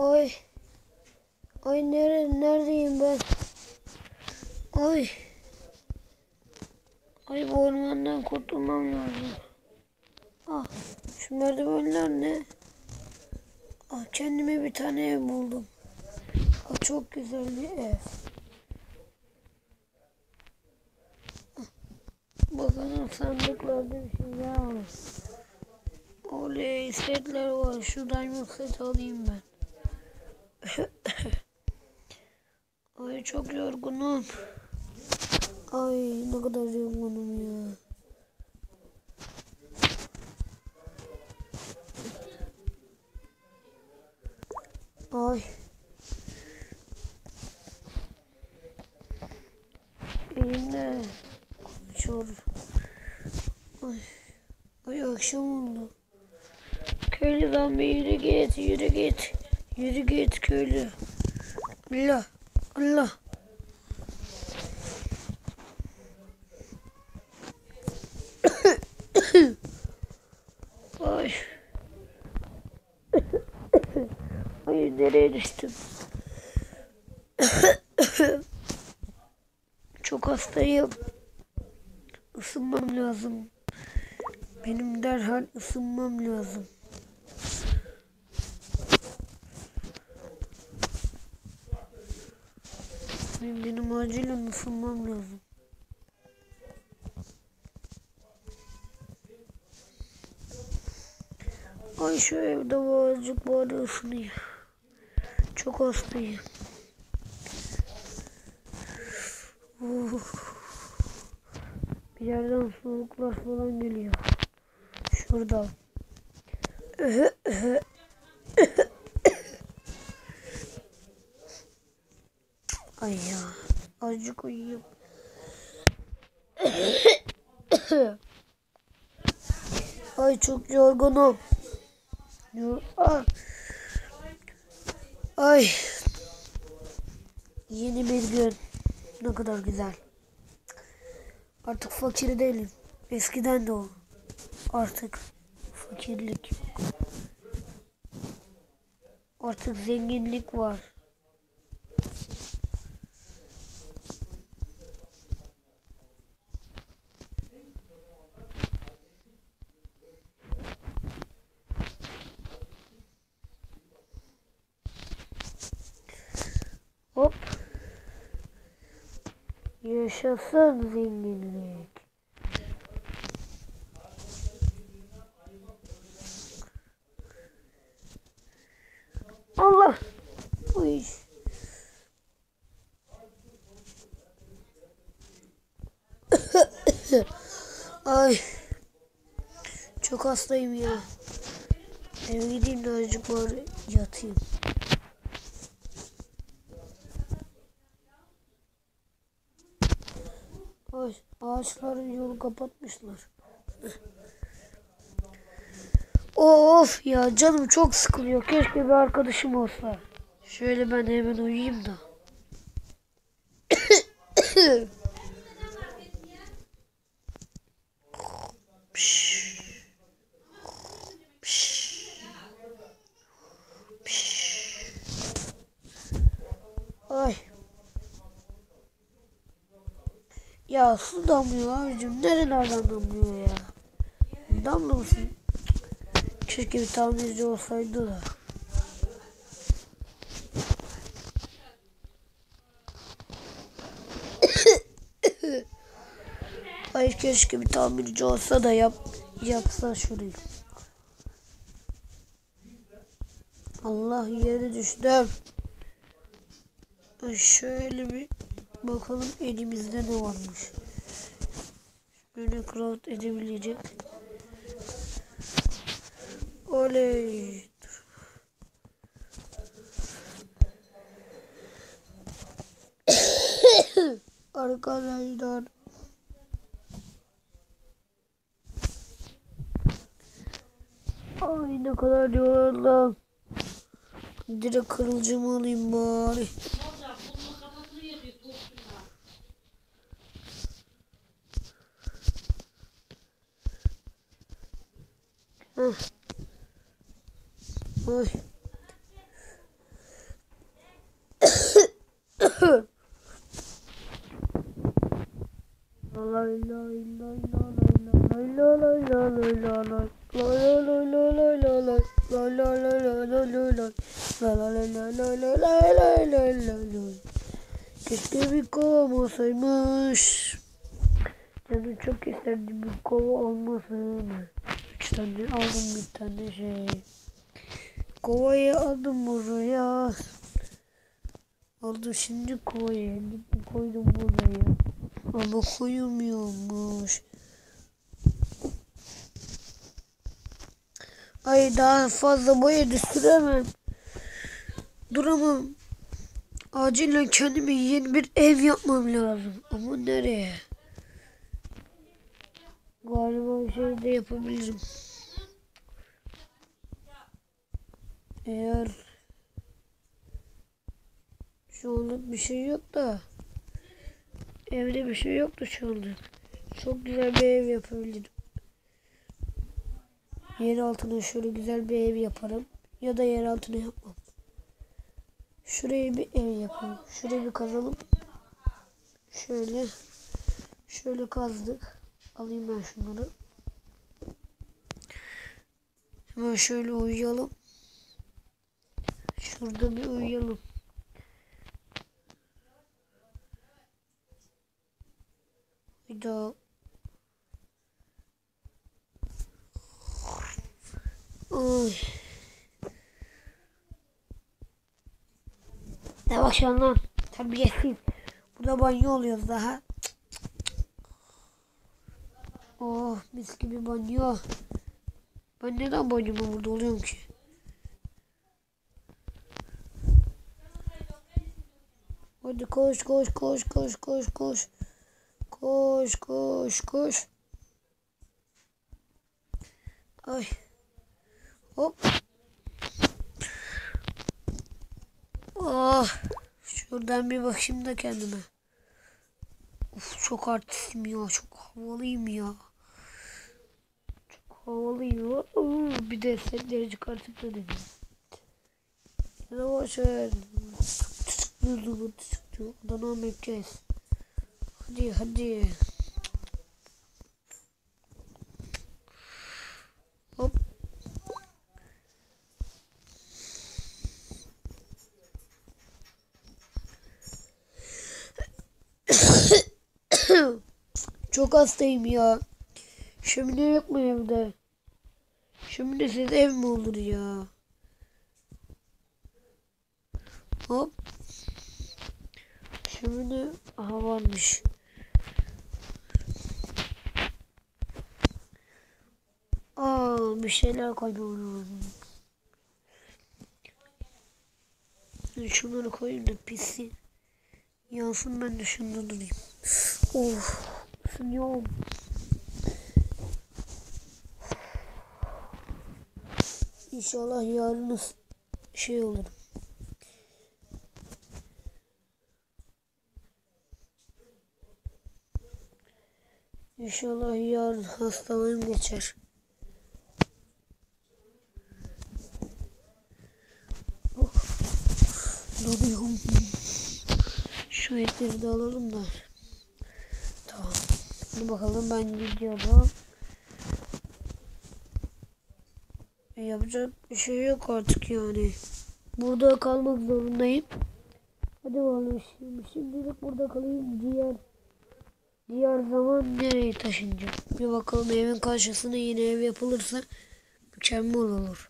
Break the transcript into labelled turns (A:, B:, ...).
A: Ay. Ay nere, neredeyim ben? Ay. Ay bu ormandan kurtulmam lazım. Ah şu merdivenler ne? Ah kendime bir tane ev buldum. Ah, çok güzel bir ev. Ah, Bakalım sandıklarda bir şeyler var. Oley setler var. Şu diamond set alayım ben. Ay çok yorgunum. Ay ne kadar yorgunum ya. Ay. Elimde konuşuyor. Ay. Ay akşam oldu. Köylü zombi yürü git yürü git. Yürü git köylü. Allah. Allah. Ay. Ay nereye düştüm? Çok hastayım. Isınmam lazım. Benim derhal ısınmam lazım. Benim, benim acilen ısınmam lazım. Ay şu evde birazcık bari ısınayım. Çok hastayım. Uf. Bir yerden soğuklar falan geliyor. Şuradan. Ay ya. Azıcık uyuyayım. Ay çok yorgunum. Yor Ay. Ay. Yeni bir gün. Ne kadar güzel. Artık fakir değilim. Eskiden de o. Artık fakirlik. Artık zenginlik var. Yaşasın zenginlik. Allah. Uy. Ay. Çok hastayım ya. Eve gideyim de azıcık bari yatayım. Ay, ağaçların yolu kapatmışlar. of ya canım çok sıkılıyor. Keşke bir arkadaşım olsa. Şöyle ben hemen uyuyayım da. Ya su damlıyor abicim. Nerelerden damlıyor ya? Damlamasın. Keşke bir tamirci olsaydı da. Ay keşke bir tamirci olsa da yap yapsa şurayı. Allah yere düştüm. Şöyle bir bakalım elimizde ne varmış. Böyle craft edebilecek. Oley. Arkadaşlar. Ay ne kadar yoruldum. Direkt kırılcımı alayım bari. Heh. Keşke bir kova olsaymış. Canım çok isterdi bir kova olmasaydı. Tane aldım bir tane şey. Kovayı aldım buraya. Aldım şimdi kovayı. Koydum buraya. Ama koyulmuyormuş. Ay daha fazla boya düşüremem. Duramam. Acilen kendime yeni bir ev yapmam lazım. Ama nereye? Galiba şey de yapabilirim. Eğer şu anlık bir şey yok da evde bir şey yoktu şu anlık. Çok güzel bir ev yapabilirim. Yer altına şöyle güzel bir ev yaparım. Ya da yer altına yapmam. Şuraya bir ev yapalım. Şurayı bir kazalım. Şöyle. Şöyle kazdık. Alayım ben şunları. Hemen şöyle uyuyalım. Şurada bir uyuyalım. Bir daha. Ay. Bakıyorsun lan? Terbiyesiz. Burada banyo oluyoruz daha. Oh mis gibi banyo. Ben neden banyomu burada oluyorum ki? Hadi koş koş koş koş koş koş. Koş koş koş. Ay. Hop. Oh. Şuradan bir bakayım da kendime. Uf, çok artistim ya. Çok havalıyım ya. Çok havalıyım. Oo, bir de setleri çıkartıp da dedim. Ya da boşver. Tısklı tısklı. Odadan bekleyeceğiz. Hadi hadi. Hop. Çok hastayım ya. Şömine yok mu evde? Şöminesiz ev mi olur ya? Hop. Şömine aha varmış. Aa bir şeyler lazım. Şunları koyayım da pissin. Yansın ben de şunda durayım. Of. Isınıyorum. İnşallah yarın şey olur. İnşallah yarın hastalığım geçer. Oh. Şu etleri de alalım da. Tamam. Hadi bakalım ben gidiyorum. Yapacak bir şey yok artık yani. Burada kalmak zorundayım. Hadi bakalım şimdi. Şimdilik burada kalayım. Diğer diğer zaman nereye taşınacağım? Bir bakalım evin karşısına yine ev yapılırsa mükemmel olur.